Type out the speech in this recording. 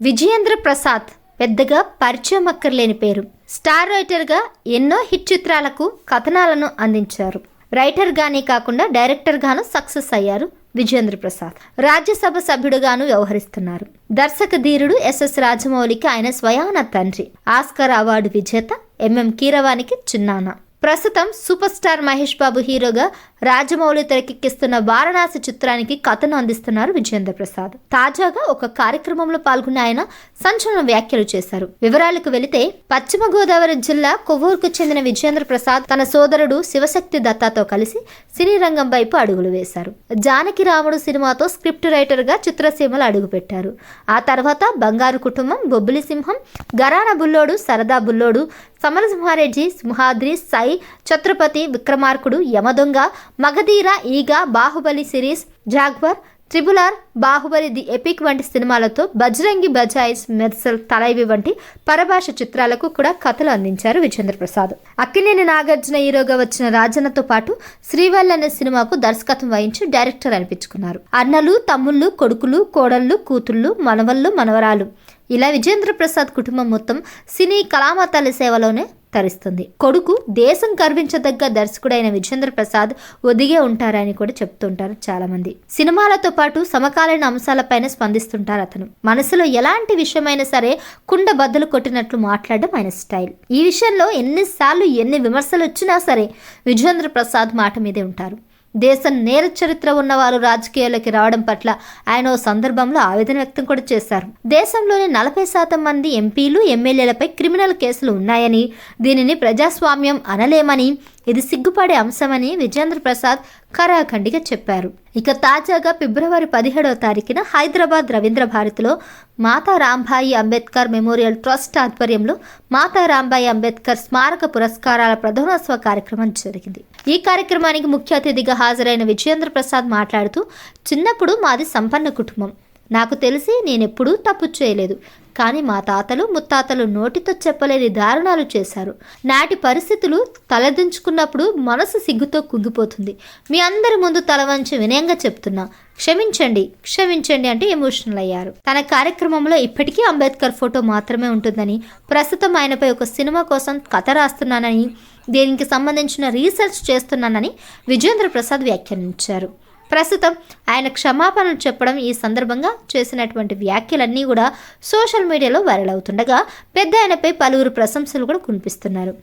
విజయేంద్ర ప్రసాద్ పెద్దగా పరిచయం అక్కర్లేని పేరు. స్టార్ రైటర్గా ఎన్నో హిట్ చిత్రాలకు కథనాలను అందించారు. రైటర్గానే కాకుండా డైరెక్టర్గాను సక్సెస్ అయ్యారు విజయేంద్ర ప్రసాద్. రాజ్యసభ సభ్యుడుగాను వ్యవహరిస్తున్నారు. దర్శక ధీరుడు ఎస్ఎస్ రాజమౌళికి ఆయన స్వయాన తండ్రి. ఆస్కర్ అవార్డు విజేత ఎంఎం కీరవానికి చిన్నాన ప్రస్తుతం సూపర్ స్టార్ మహేష్ బాబు హీరోగా రాజమౌళి తెరకెక్కిస్తున్న వారణాసి చిత్రానికి కథను అందిస్తున్నారు విజయేంద్ర ప్రసాద్ తాజాగా ఒక కార్యక్రమంలో పాల్గొన్న ఆయన సంచలన వ్యాఖ్యలు చేశారు. వివరాలకు వెళితే పశ్చిమ గోదావరి జిల్లా కొవ్వూరుకు చెందిన విజయేంద్ర ప్రసాద్ తన సోదరుడు శివశక్తి దత్తాతో కలిసి సినీ రంగం వైపు అడుగులు వేశారు. జానకి రాముడు సినిమాతో స్క్రిప్ట్ రైటర్గా చిత్రసీమలు అడుగుపెట్టారు. ఆ తర్వాత బంగారు కుటుంబం బొబ్బిలి సింహం గరాన బుల్లోడు సరదా బుల్లోడు సమరసింహారెడ్డి సింహాద్రి సై ఛత్రపతి విక్రమార్కుడు యమదొంగ మగధీర ఈగ బాహుబలి సిరీస్ జాగ్వర్ త్రిబులార్ బాహుబలి ది ఎపిక్ వంటి సినిమాలతో బజ్రంగి బజాయిస్ మెర్సల్ తలైవి వంటి పరభాష చిత్రాలకు కూడా కథలు అందించారు విజేంద్ర ప్రసాద్ అక్కినేని నాగార్జున హీరోగా వచ్చిన రాజన్నతో పాటు శ్రీవల్ అనే సినిమాకు దర్శకత్వం వహించి డైరెక్టర్ అనిపించుకున్నారు. అన్నలు తమ్ముళ్ళు కొడుకులు కోడళ్ళు కూతుళ్ళు మనవళ్ళు మనవరాలు. ఇలా విజేంద్ర ప్రసాద్ కుటుంబం మొత్తం సినీ కళామ సేవలోనే తరిస్తుంది కొడుకు దేశం గర్వించదగ్గ దర్శకుడైన విజేంద్ర ప్రసాద్ ఒదిగే ఉంటారని కూడా చెప్తుంటారు చాలా మంది సినిమాలతో పాటు సమకాలీన అంశాలపైన స్పందిస్తుంటారు అతను. మనసులో ఎలాంటి విషయమైనా సరే కుండ బద్దలు కొట్టినట్లు మాట్లాడడం ఆయన స్టైల్. ఈ విషయంలో ఎన్నిసార్లు ఎన్ని విమర్శలు వచ్చినా సరే విజేంద్ర ప్రసాద్ మాట మీదే ఉంటారు. దేశం నేర చరిత్ర ఉన్న వారు రాజకీయాల్లోకి రావడం పట్ల ఆయన ఓ సందర్భంలో ఆవేదన వ్యక్తం కూడా చేశారు. దేశంలోని నలభై శాతం మంది ఎంపీలు ఎమ్మెల్యేలపై క్రిమినల్ కేసులు ఉన్నాయని దీనిని ప్రజాస్వామ్యం అనలేమని ఇది సిగ్గుపడే అంశమని విజేంద్ర ప్రసాద్ కరాఖండిగా చెప్పారు. ఇక తాజాగా ఫిబ్రవరి పదిహేడవ తారీఖున హైదరాబాద్ రవీంద్ర భారతిలో మాతా రాంబాయి అంబేద్కర్ మెమోరియల్ ట్రస్ట్ ఆధ్వర్యంలో మాతా రాంబాయి అంబేద్కర్ స్మారక పురస్కారాల ప్రధానోత్సవ కార్యక్రమం జరిగింది. ఈ కార్యక్రమానికి ముఖ్య అతిథిగా హాజరైన విజయేంద్ర ప్రసాద్ మాట్లాడుతూ చిన్నప్పుడు మాది సంపన్న కుటుంబం. నాకు తెలిసి నేనెప్పుడూ తప్పు చేయలేదు. కానీ మా తాతలు ముత్తాతలు నోటితో చెప్పలేని దారుణాలు చేశారు. నాటి పరిస్థితులు తలదించుకున్నప్పుడు మనసు సిగ్గుతో కుంగిపోతుంది. మీ అందరి ముందు తల వంచి వినయంగా చెప్తున్నా క్షమించండి క్షమించండి అంటే ఎమోషనల్ అయ్యారు. తన కార్యక్రమంలో ఇప్పటికీ అంబేద్కర్ ఫోటో మాత్రమే ఉంటుందని ప్రస్తుతం ఆయనపై ఒక సినిమా కోసం కథ రాస్తున్నానని దీనికి సంబంధించిన రీసెర్చ్ చేస్తున్నానని విజేంద్ర ప్రసాద్ వ్యాఖ్యానించారు. ప్రస్తుతం ఆయన క్షమాపణలు చెప్పడం ఈ సందర్భంగా చేసినటువంటి వ్యాఖ్యలన్నీ కూడా సోషల్ మీడియాలో వైరల్ అవుతుండగా పెద్ద ఆయనపై పలువురు ప్రశంసలు కూడా కునిపిస్తున్నారు